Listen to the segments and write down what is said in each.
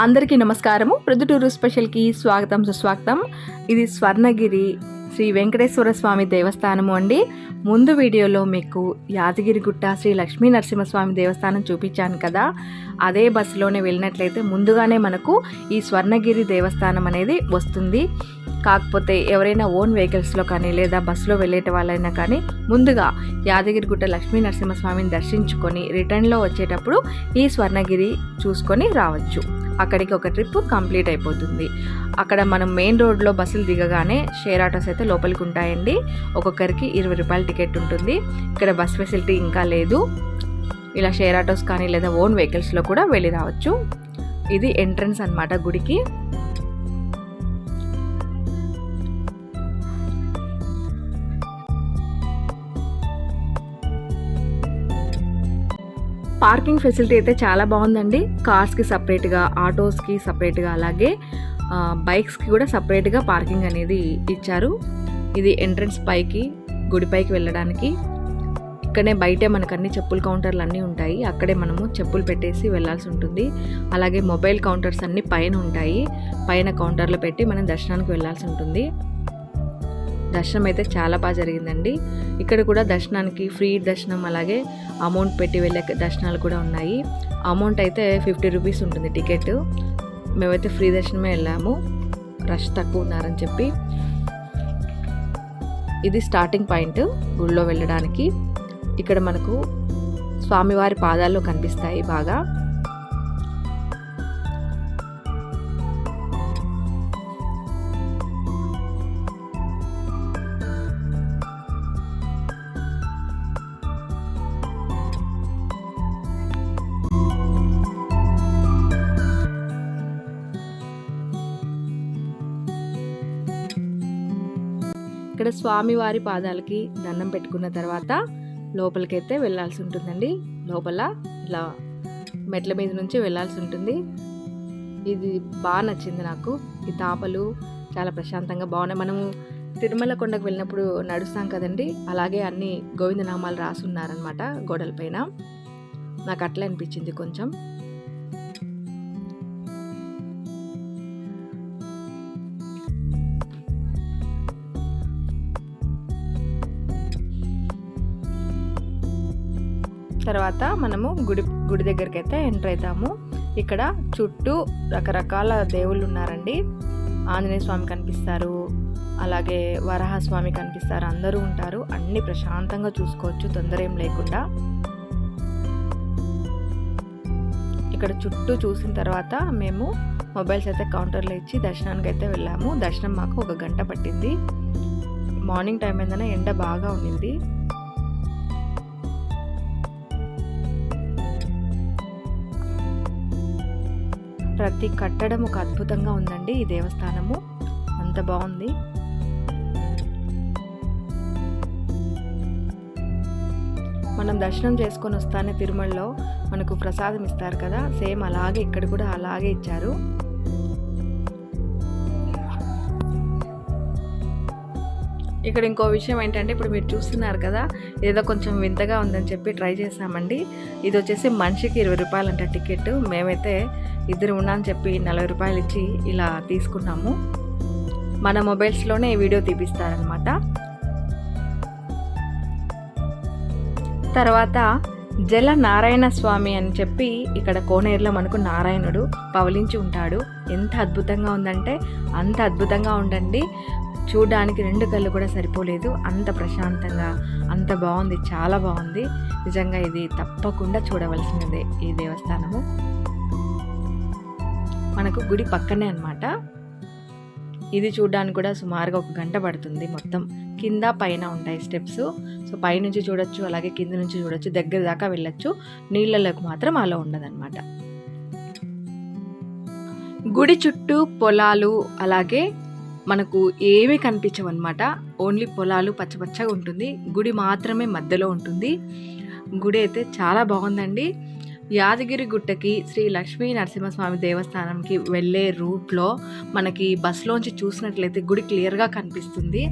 అందరికీ నమస్కారము. ప్రొద్దుటూరు స్పెషల్కి స్వాగతం సుస్వాగతం. ఇది స్వర్ణగిరి శ్రీ వెంకటేశ్వర స్వామి దేవస్థానము అండి. ముందు వీడియోలో మీకు యాదగిరిగుట్ట శ్రీ లక్ష్మీ నరసింహస్వామి దేవస్థానం చూపించాను కదా. అదే బస్సులోనే వెళ్ళినట్లయితే ముందుగానే మనకు ఈ స్వర్ణగిరి దేవస్థానం అనేది వస్తుంది. కాకపోతే ఎవరైనా ఓన్ వెహికల్స్లో కానీ లేదా బస్సులో వెళ్ళేట వాళ్ళైనా కానీ ముందుగా యాదగిరిగుట్ట లక్ష్మీ నరసింహస్వామిని దర్శించుకొని రిటర్న్లో వచ్చేటప్పుడు ఈ స్వర్ణగిరి చూసుకొని రావచ్చు. అక్కడికి ఒక ట్రిప్ కంప్లీట్ అయిపోతుంది. అక్కడ మనం మెయిన్ రోడ్లో బస్సులు దిగగానే షేర్ ఆటోస్ అయితే లోపలికి ఉంటాయండి ఒక్కొక్కరికి ఇరవై రూపాయల టికెట్ ఉంటుంది. ఇక్కడ బస్ ఫెసిలిటీ ఇంకా లేదు. ఇలా షేర్ ఆటోస్ కానీ లేదా ఓన్ వెహికల్స్లో కూడా వెళ్ళి రావచ్చు. ఇది ఎంట్రన్స్ అనమాట గుడికి. పార్కింగ్ ఫెసిలిటీ అయితే చాలా బాగుందండి. కార్స్కి సపరేట్గా ఆటోస్కి సపరేట్గా అలాగే బైక్స్కి కూడా సపరేట్గా పార్కింగ్ అనేది ఇచ్చారు. ఇది ఎంట్రన్స్ పైకి గుడి పైకి వెళ్ళడానికి. ఇక్కడనే బయటే మనకు అన్ని చెప్పుల కౌంటర్లు అన్నీ ఉంటాయి. అక్కడే మనము చెప్పులు పెట్టేసి వెళ్ళాల్సి ఉంటుంది. అలాగే మొబైల్ కౌంటర్స్ అన్నీ పైన ఉంటాయి. పైన కౌంటర్లో పెట్టి మనం దర్శనానికి వెళ్ళాల్సి ఉంటుంది. దర్శనం అయితే చాలా బాగా జరిగిందండి. ఇక్కడ కూడా దర్శనానికి ఫ్రీ దర్శనం అలాగే అమౌంట్ పెట్టి వెళ్ళే దర్శనాలు కూడా ఉన్నాయి. అమౌంట్ అయితే ఫిఫ్టీ రూపీస్ ఉంటుంది టికెట్. మేమైతే ఫ్రీ దర్శనమే వెళ్ళాము. రష్ తక్కువ ఉన్నారని చెప్పి. ఇది స్టార్టింగ్ పాయింట్ గుళ్ళో వెళ్ళడానికి. ఇక్కడ మనకు స్వామివారి పాదాల్లో కనిపిస్తాయి బాగా. ఇక్కడ స్వామివారి పాదాలకి దండం పెట్టుకున్న తర్వాత లోపలికైతే వెళ్ళాల్సి ఉంటుందండి. లోపల ఇలా మెట్ల మీద నుంచి వెళ్ళాల్సి ఉంటుంది. ఇది బాగా నచ్చింది నాకు. ఈ తాపలు చాలా ప్రశాంతంగా బాగున్నాయి. మనము తిరుమల కొండకు వెళ్ళినప్పుడు నడుస్తాం కదండి. అలాగే అన్ని గోవిందనామాలు రాసున్నారనమాట గోడలపైన నాకు అట్లా అనిపించింది కొంచెం. తర్వాత మనము గుడి గుడి దగ్గరికి అయితే ఎంటర్ అవుతాము. ఇక్కడ చుట్టూ రకరకాల దేవుళ్ళు ఉన్నారండి ఆంజనేయ స్వామి కనిపిస్తారు. అలాగే వరహ స్వామి కనిపిస్తారు. అందరూ ఉంటారు. అన్ని ప్రశాంతంగా చూసుకోవచ్చు. తొందర ఏం లేకుండా. ఇక్కడ చుట్టూ చూసిన తర్వాత మేము మొబైల్స్ అయితే కౌంటర్లో ఇచ్చి దర్శనానికి అయితే వెళ్ళాము. దర్శనం మాకు ఒక గంట పట్టింది. మార్నింగ్ టైం ఏందనే ఎండ బాగా ఉండింది ప్రతి కట్టడం ఒక అద్భుతంగా ఉందండి ఈ దేవస్థానము. అంత బాగుంది. మనం దర్శనం చేసుకొని వస్తానే తిరుమలలో మనకు ప్రసాదం ఇస్తారు కదా సేమ్ అలాగే ఇక్కడ కూడా అలాగే ఇచ్చారు. ఇక్కడ ఇంకో విషయం ఏంటంటే ఇప్పుడు మీరు చూస్తున్నారు కదా ఏదో కొంచెం వింతగా ఉందని చెప్పి ట్రై చేసామండి ఇది వచ్చేసి మనిషికి ఇరవై రూపాయలు అంట టికెట్ మేమైతే ఇద్దరు ఉన్నామని చెప్పి నలభై రూపాయలు ఇచ్చి ఇలా తీసుకున్నాము. మన మొబైల్స్లోనే వీడియో తీపిస్తారనమాట తర్వాత జల నారాయణ స్వామి అని చెప్పి ఇక్కడ కోనేరులో మనకు నారాయణుడు పవలించి ఉంటాడు. ఎంత అద్భుతంగా ఉందంటే అంత అద్భుతంగా ఉండండి. చూడడానికి రెండు కళ్ళు కూడా సరిపోలేదు. అంత ప్రశాంతంగా అంత బాగుంది చాలా బాగుంది. నిజంగా ఇది తప్పకుండా చూడవలసినదే ఈ దేవస్థానము. మనకు గుడి పక్కనే అనమాట ఇది చూడడానికి కూడా సుమారుగా ఒక గంట పడుతుంది మొత్తం. కింద పైన ఉంటాయి స్టెప్స్. సో పైనుంచి చూడొచ్చు అలాగే కింద నుంచి చూడొచ్చు దగ్గర దాకా వెళ్ళొచ్చు. నీళ్ళలోకి మాత్రం అలా ఉండదన్నమాట. గుడి చుట్టూ పొలాలు అలాగే మనకు ఏమీ కనిపించవు అనమాట ఓన్లీ పొలాలు పచ్చపచ్చగా ఉంటుంది. గుడి మాత్రమే మధ్యలో ఉంటుంది. గుడి అయితే చాలా బాగుందండి. యాదగిరి గుట్టకి శ్రీ లక్ష్మీ నరసింహస్వామి దేవస్థానంకి వెళ్ళే రూట్లో మనకి బస్సులోంచి చూసినట్లయితే గుడి క్లియర్గా కనిపిస్తుంది.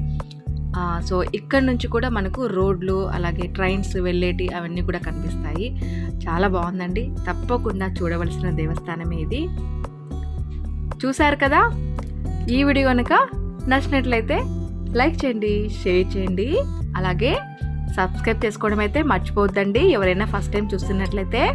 సో ఇక్కడ నుంచి కూడా మనకు రోడ్లు అలాగే ట్రైన్స్ వెళ్ళేటి అవన్నీ కూడా కనిపిస్తాయి. చాలా బాగుందండి. తప్పకుండా చూడవలసిన దేవస్థానమే ఇది. చూశారు కదా? ఈ వీడియో కనుక నచ్చినట్లయితే లైక్ చేయండి షేర్ చేయండి. అలాగే సబ్స్క్రైబ్ చేసుకోవడం అయితే మర్చిపోవద్దండి. ఎవరైనా ఫస్ట్ టైం చూస్తున్నట్లయితే